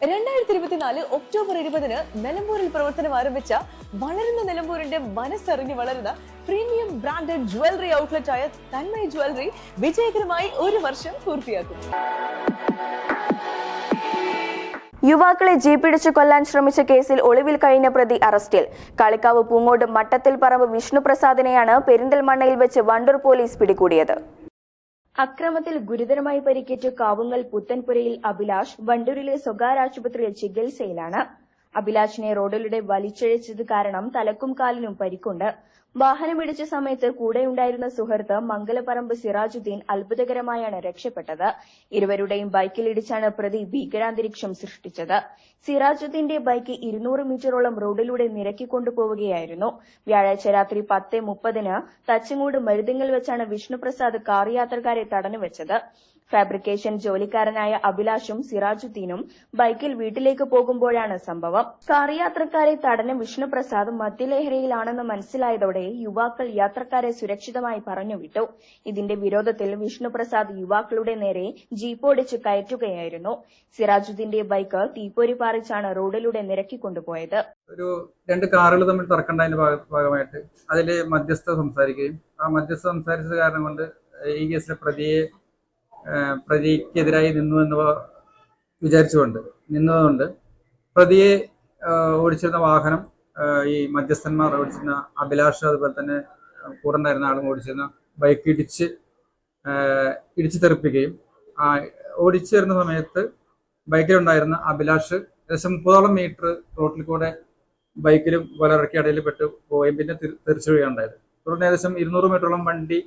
രണ്ടായിരത്തി ഇരുപത്തിനാല് ഒക്ടോബർ ഇരുപതിന് നിലമ്പൂരിൽ പ്രവർത്തനം ആരംഭിച്ച വളരുന്ന നിലമ്പൂരിന്റെ മനസ്സറിഞ്ഞ് വളരുന്ന പ്രീമിയം ബ്രാൻഡഡ് ജ്വല്ലറി ഔട്ട്ലെറ്റ് ആയ തന്മയ ജ്വല്ലറി വിജയകരമായി ഒരു വർഷം പൂർത്തിയാക്കും യുവാക്കളെ ജീപ്പിടിച്ചു കൊല്ലാൻ ശ്രമിച്ച കേസിൽ ഒളിവിൽ കഴിഞ്ഞ പ്രതി അറസ്റ്റിൽ. കളിക്കാവ് പൂങ്ങോട് മട്ടത്തിൽ പറമ്പ് വിഷ്ണുപ്രസാദിനെയാണ് പെരിന്തൽമണ്ണയിൽ വെച്ച് വണ്ടൂർ പോലീസ് പിടികൂടിയത്. അക്രമത്തിൽ ഗുരുതരമായി പരിക്കേറ്റ് കാവുങ്ങൽ പുത്തൻപുരയിൽ അഭിലാഷ് വണ്ടൂരിലെ സ്വകാര്യ ആശുപത്രിയിൽ ചികിത്സയിലാണ്. അഭിലാഷിനെ റോഡിലൂടെ വലിച്ചിഴച്ചത് കാരണം തലക്കും കാലിനും പരിക്കുണ്ട്. വാഹനമിടിച്ച സമയത്ത് കൂടെയുണ്ടായിരുന്ന സുഹൃത്ത് മംഗലപ്പറമ്പ് സിറാജുദ്ദീൻ അത്ഭുതകരമായാണ് രക്ഷപ്പെട്ടത്. ഇരുവരുടെയും ബൈക്കിലിടിച്ചാണ് പ്രതി ഭീകരാന്തരീക്ഷം സൃഷ്ടിച്ചത്. സിറാജുദ്ദീന്റെ ബൈക്ക് ഇരുന്നൂറ് മീറ്ററോളം റോഡിലൂടെ നിരക്കിക്കൊണ്ടുപോവുകയായിരുന്നു വ്യാഴാഴ്ച രാത്രി പത്ത് മുപ്പതിന് തച്ചങ്ങോട് മരുതിങ്ങൽ വെച്ചാണ് വിഷ്ണുപ്രസാദ് കാർ യാത്രക്കാരെ തടഞ്ഞുവച്ചത്. ഫാബ്രിക്കേഷൻ ജോലിക്കാരനായ അഭിലാഷും സിറാജുദ്ദീനും ബൈക്കിൽ വീട്ടിലേക്ക് പോകുമ്പോഴാണ് സംഭവം. കാർ യാത്രക്കാരെ തടഞ്ഞ വിഷ്ണുപ്രസാദ് മദ്യലഹരിയിലാണെന്ന് മനസ്സിലായതോടെ യുവാക്കൾ യാത്രക്കാരെ സുരക്ഷിതമായി പറഞ്ഞുവിട്ടു. ഇതിന്റെ വിരോധത്തിൽ വിഷ്ണുപ്രസാദ് യുവാക്കളുടെ നേരെ ജീപ്പോടിച്ച് കയറ്റുകയായിരുന്നു. സിറാജുദ്ദീന്റെ ബൈക്ക് തീപ്പൊരി പാറിച്ചാണ് റോഡിലൂടെ നിരക്കിക്കൊണ്ടുപോയത് ഒരു രണ്ട് കാറുകൾ തമ്മിൽ തർക്കണ്ടതിന്റെ ഭാഗമായിട്ട് അതിൽ മധ്യസ്ഥ സംസാരിക്കുകയും ആ മധ്യസ്ഥ സംസാരിച്ചത് കാരണം കൊണ്ട് ഈ കേസിലെ പ്രതിയെ പ്രതിക്കെതിരായി നിന്നു എന്ന് വിചാരിച്ചുകൊണ്ട് നിന്നതുകൊണ്ട് പ്രതിയെ ഓടിച്ചിരുന്ന വാഹനം ഈ മധ്യസ്ഥന്മാർ ഓടിച്ചിരുന്ന അഭിലാഷ് അതുപോലെ തന്നെ കൂടെ ഉണ്ടായിരുന്ന ആളും ഓടിച്ചിരുന്ന ബൈക്ക് ഇടിച്ച് ഇടിച്ചു തെറിപ്പിക്കുകയും ആ ഓടിച്ചു വരുന്ന സമയത്ത് ബൈക്കിലുണ്ടായിരുന്ന അഭിലാഷ് ഏകദേശം മുപ്പതോളം മീറ്റർ റോട്ടിൽ കൂടെ ബൈക്കിലും കൊലറക്കി അടയിൽ പെട്ട് പോവുകയും പിന്നെ തിരിച്ചു വീഴുകയുണ്ടായത്. തുടർന്ന് ഏകദേശം ഇരുന്നൂറ് മീറ്ററോളം വണ്ടി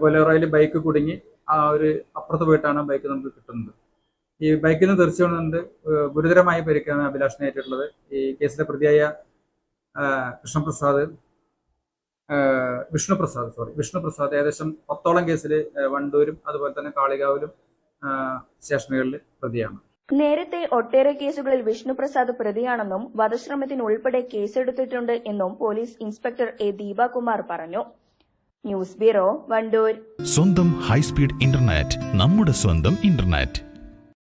ബൊലേറോയിൽ ബൈക്ക് കുടുങ്ങി ആ ഒരു അപ്പുറത്ത് പോയിട്ടാണ് ബൈക്ക് നമുക്ക് കിട്ടുന്നത്. ഈ ബൈക്കിൽ നിന്ന് തെറിച്ചു കൊണ്ടുകൊണ്ട് ഗുരുതരമായി പരിക്കാണ് അഭിലാഷിനെ ഏറ്റിട്ടുള്ളത്. ഈ കേസിലെ പ്രതിയായ കൃഷ്ണപ്രസാദ് വിഷ്ണുപ്രസാദ് സോറി വിഷ്ണുപ്രസാദ് ഏകദേശം പത്തോളം കേസിൽ വണ്ടൂരും അതുപോലെ തന്നെ കാളികാവിലും സ്റ്റേഷനുകളിൽ പ്രതിയാണ്. നേരത്തെ ഒട്ടേറെ കേസുകളിൽ വിഷ്ണുപ്രസാദ് പ്രതിയാണെന്നും വധശ്രമത്തിന് ഉൾപ്പെടെ കേസെടുത്തിട്ടുണ്ട് എന്നും പോലീസ് ഇൻസ്പെക്ടർ എ ദീപകുമാർ പറഞ്ഞു. News bureau Wandoor. സ്വന്തം ഹൈസ്പീഡ് ഇന്റർനെറ്റ് നമ്മുടെ സ്വന്തം ഇന്റർനെറ്റ്.